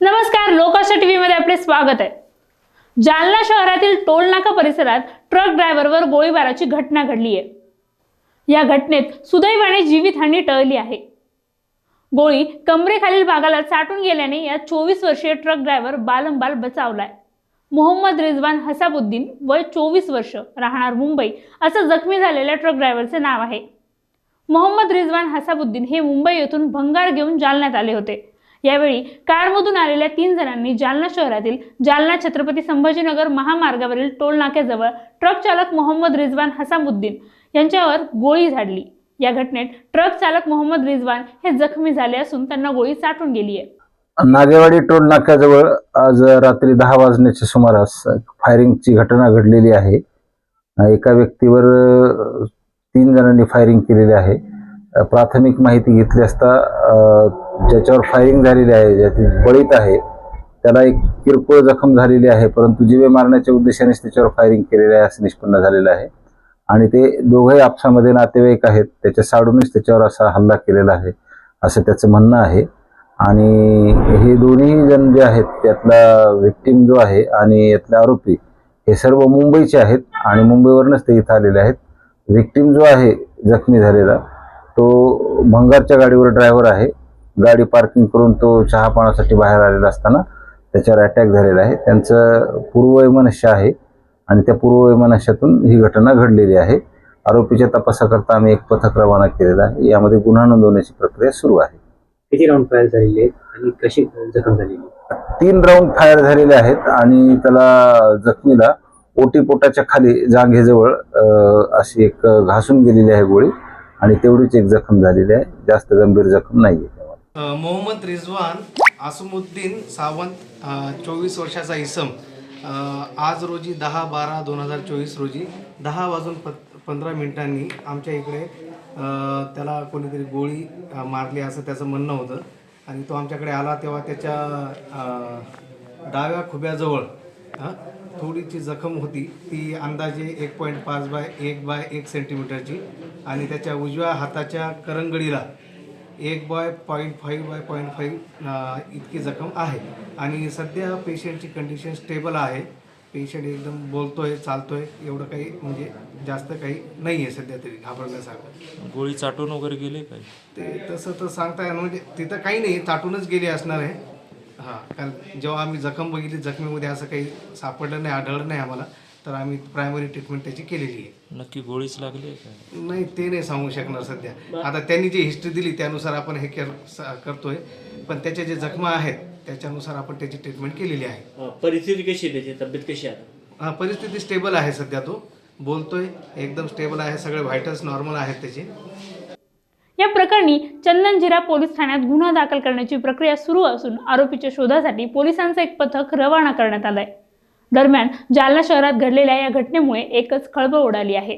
नमस्कार लोकाशा टी व्हीमध्ये आपले स्वागत आहे. जालना शहरातील टोलनाका परिसरात ट्रक ड्रायव्हरवर गोळीबाराची घटना घडली आहे. या घटनेत सुदैवाने जीवितहानी टळली आहे. गोळी कमरेखालील भागाला चाटून गेल्याने या चोवीस वर्षीय ट्रक ड्रायव्हर बालंबाल बचावलाय. मोहम्मद रिजवान हसाबुद्दीन वय चोवीस वर्ष राहणार मुंबई असं जखमी झालेल्या ट्रक ड्रायव्हरचे नाव आहे. मोहम्मद रिजवान हसाबुद्दीन हे मुंबई येथून भंगार घेऊन जालन्यात आले होते. यावेळी कारमधून आलेल्या तीन जणांनी जालना शहरातील जालना छत्रपती संभाजीनगर महामार्गावरील टोल नाक्याजवळ ट्रक चालक मोहम्मद रिजवान हसामुद्दीन यांच्यावर गोळी झाडली. या घटनेत ट्रक चालक मोहम्मद रिजवान हे जखमी झाले असून त्यांना गोळी चाटून गेली आहे. नागेवाडी टोल नाक्याजवळ आज रात्री दहा वाजण्याच्या सुमारास फायरिंगची घटना घडलेली आहे. एका व्यक्तीवर तीन जणांनी फायरिंग केलेली आहे. प्राथमिक माहिती घेतली असता ज्याच्यावर फायरिंग झालेली आहे ज्याची बळीत आहे त्याला एक किरकोळ जखम झालेली आहे परंतु जीवे मारण्याच्या उद्देशानेच त्याच्यावर फायरिंग केलेले आहे असं निष्पन्न झालेलं आहे. आणि ते दोघंही आपसामध्ये नातेवाईक आहेत त्याच्या साडूनच त्याच्यावर असा हल्ला केलेला आहे असं त्याचं म्हणणं आहे. आणि हे दोन्ही जण जे आहेत त्यातला विक्टीम जो आहे आणि यातले आरोपी हे सर्व मुंबईचे आहेत आणि मुंबईवरूनच ते इथं आलेले आहेत. विक्टीम जो आहे जखमी झालेला तो भंगारच्या गाडीवर ड्रायव्हर आहे. गाडी पार्किंग करून तो चहा पाण्यासाठी बाहेर आलेला असताना त्याच्यावर अटॅक झालेला आहे. त्यांचं पूर्ववैमनस्य आहे आणि त्या पूर्ववैमनस्यातून ही घटना घडलेली आहे. आरोपीच्या तपासाकरता आम्ही एक पथक रवाना केलेलं आहे. यामध्ये गुन्हा नोंदवण्याची प्रक्रिया सुरू आहे. किती राऊंड फायर झालेले आहेत आणि कशी जखम झालेली तीन राऊंड फायर झालेले आहेत आणि त्याला जखमीला ओटी पोटाच्या खाली जांघेजवळ अशी एक घासून गेलेली आहे गोळी आणि तेवढीच एक जखम झालेली आहे. जास्त गंभीर जखम नाही आहे मोहम्मद रिजवान आसमुद्दीन सावंत चोवीस वर्षाचा इसम. आज रोजी दहा बारा दोन हजार चोवीस रोजी दहा वाजून प पंधरा मिनिटांनी आमच्या इकडे त्याला कोणीतरी गोळी मारली असं त्याचं म्हणणं होतं. आणि तो आमच्याकडे आला तेव्हा त्याच्या डाव्या खुब्याजवळ थोडीची जखम होती. ती अंदाजे एक पॉईंट पाच बाय एक बाय एक सेंटीमीटरची आणि त्याच्या उजव्या हाताच्या करंगडीला एक by point five by point five इतकी जखम आहे. आणि सध्या पेशंटची कंडिशन स्टेबल आहे. पेशंट एकदम बोलतोय चालतोय एवढं काही म्हणजे जास्त काही नाही आहे सध्या तरी घाबरण्यासारखं. गोळी चाटून वगैरे गेले काय? ते तसं तर सांगता येणार म्हणजे तिथं काही नाही ताटूनच गेली असणार आहे. हां कारण जेव्हा आम्ही जखम बघितली जखमीमध्ये असं काही सापडलं नाही आढळलं नाही आम्हाला. तर आम्ही प्रायमरी ट्रीटमेंट त्याची केलेली आहे. नक्की गोळीच लागली आहे नाही ते नाही सांगू शकणार सध्या. आता त्यांनी जी हिस्ट्री दिली त्यानुसार आपण हे कर स- करतोय. पण त्याच्या जे जखमा आहेत त्याच्यानुसार आपण त्याची ट्रीटमेंट केलेली आहे. परिस्थिती कशी आहे त्याची? तब्येत कशी आहे आता? हा, परिस्थिती स्टेबल आहे सध्या तो. बोलतोय एकदम स्टेबल आहे. सगळे व्हायटल्स नॉर्मल आहेत त्याचे. या प्रकरणी चंदनजिरा पोलीस ठाण्यात गुन्हा दाखल करण्याची प्रक्रिया सुरू असून आरोपीच्या शोधासाठी पोलिसांचं एक पथक रवाना करण्यात आलंय. दरम्यान जालना शहरात घडलेल्या या घटनेमुळे एकच खळबळ उडाली आहे.